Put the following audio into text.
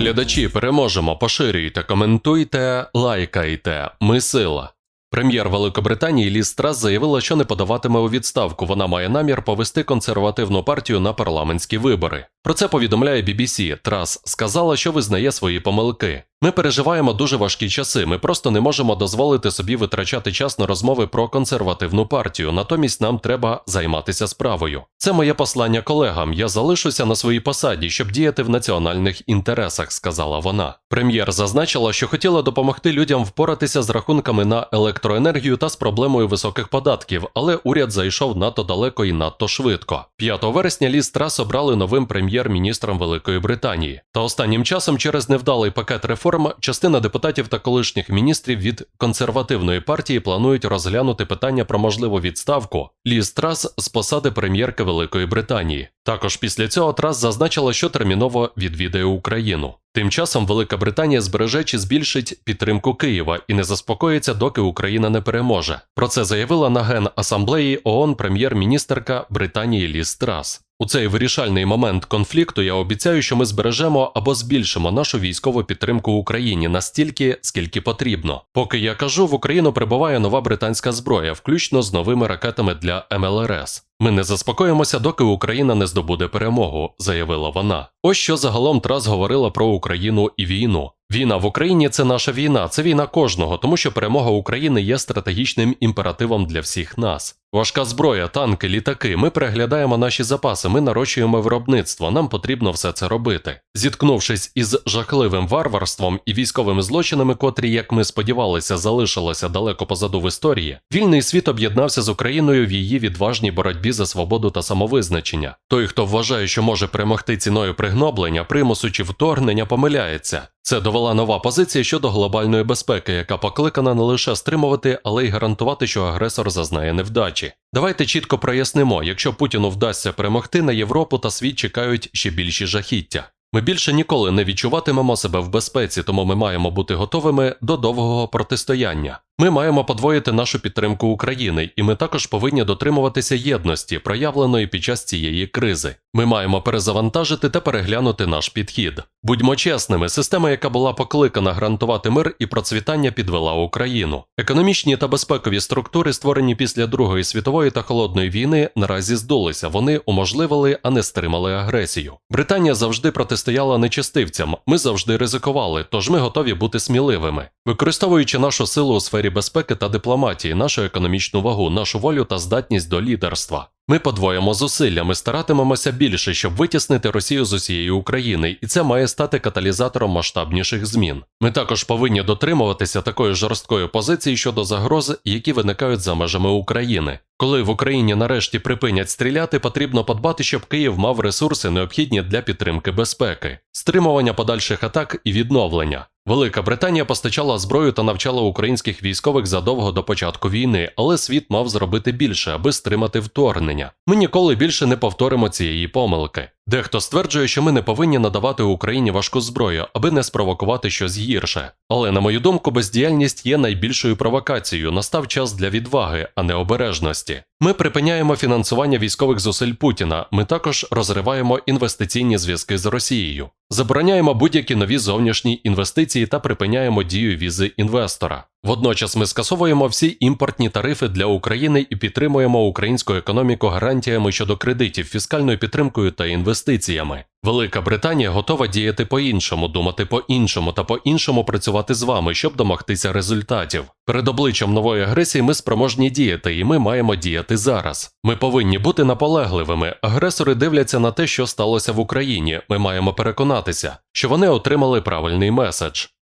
Глядачі, переможемо, поширюйте, коментуйте, лайкайте. Ми сила. Прем'єр Великобританії Ліз Трас заявила, що не подаватиме у відставку. Вона має намір повести консервативну партію на парламентські вибори. Про це повідомляє BBC. Трас сказала, що визнає свої помилки. Ми переживаємо дуже важкі часи. Ми просто не можемо дозволити собі витрачати час на розмови про консервативну партію. Натомість нам треба займатися справою. Це моє послання колегам. Я залишуся на своїй посаді, щоб діяти в національних інтересах, сказала вона. Прем'єр зазначила, що хотіла допомогти людям впоратися з рахунками на електроенергію та з проблемою високих податків, але уряд зайшов надто далеко і надто швидко. 5 вересня Ліз Трас обрали новим прем'єр-міністром Великої Британії. Та останнім часом через невдалий пакет реформ частина депутатів та колишніх міністрів від консервативної партії планують розглянути питання про можливу відставку Ліз Трас з посади прем'єрки Великої Британії. Також після цього Трас зазначила, що терміново відвідає Україну. Тим часом Велика Британія збереже чи збільшить підтримку Києва і не заспокоїться, доки Україна не переможе. Про це заявила на Генасамблеї ООН прем'єр-міністерка Британії Ліз Трас. У цей вирішальний момент конфлікту я обіцяю, що ми збережемо або збільшимо нашу військову підтримку Україні настільки, скільки потрібно. Поки я кажу, в Україну прибуває нова британська зброя, включно з новими ракетами для МЛРС. Ми не заспокоїмося, доки Україна не здобуде перемогу, заявила вона. Ось що загалом Трас говорила про Україну і війну. Війна в Україні це наша війна, це війна кожного, тому що перемога України є стратегічним імперативом для всіх нас. Важка зброя, танки, літаки. Ми переглядаємо наші запаси, ми нарощуємо виробництво. Нам потрібно все це робити. Зіткнувшись із жахливим варварством і військовими злочинами, котрі, як ми сподівалися, залишилися далеко позаду в історії, вільний світ об'єднався з Україною в її відважній боротьбі за свободу та самовизначення. Той, хто вважає, що може перемогти ціною пригноблення, примусу чи вторгнення, помиляється. Це довела нова позиція щодо глобальної безпеки, яка покликана не лише стримувати, але й гарантувати, що агресор зазнає невдачі. Давайте чітко прояснимо, якщо Путіну вдасться перемогти, на Європу та світ чекають ще більші жахіття. Ми більше ніколи не відчуватимемо себе в безпеці, тому ми маємо бути готовими до довгого протистояння. Ми маємо подвоїти нашу підтримку України, і ми також повинні дотримуватися єдності, проявленої під час цієї кризи. Ми маємо перезавантажити та переглянути наш підхід. Будьмо чесними, система, яка була покликана гарантувати мир і процвітання, підвела Україну. Економічні та безпекові структури, створені після Другої світової та холодної війни, наразі здулися. Вони уможливили, а не стримали агресію. Британія завжди протистояла нечистивцям. Ми завжди ризикували, тож ми готові бути сміливими, використовуючи нашу силу у сфері безпеки та дипломатії, нашу економічну вагу, нашу волю та здатність до лідерства. Ми подвоїмо зусилля, ми старатимемося більше, щоб витіснити Росію з усієї України, і це має стати каталізатором масштабніших змін. Ми також повинні дотримуватися такої жорсткої позиції щодо загроз, які виникають за межами України. Коли в Україні нарешті припинять стріляти, потрібно подбати, щоб Київ мав ресурси, необхідні для підтримки безпеки, стримування подальших атак і відновлення. Велика Британія постачала зброю та навчала українських військових задовго до початку війни, але світ мав зробити більше, аби стримати вторгнення. Ми ніколи більше не повторимо цієї помилки. Дехто стверджує, що ми не повинні надавати Україні важку зброю, аби не спровокувати щось гірше. Але, на мою думку, бездіяльність є найбільшою провокацією. Настав час для відваги, а не обережності. Ми припиняємо фінансування військових зусиль Путіна. Ми також розриваємо інвестиційні зв'язки з Росією, забороняємо будь-які нові зовнішні інвестиції та припиняємо дію візи інвестора. Водночас ми скасовуємо всі імпортні тарифи для України і підтримуємо українську економіку гарантіями щодо кредитів, фіскальною підтримкою та інвестиціями. Велика Британія готова діяти по-іншому, думати по-іншому та по-іншому працювати з вами, щоб домогтися результатів. Перед обличчям нової агресії ми спроможні діяти, і ми маємо діяти зараз. Ми повинні бути наполегливими. Агресори дивляться на те, що сталося в Україні. Ми маємо переконатися, що вони отримали правильний меседж.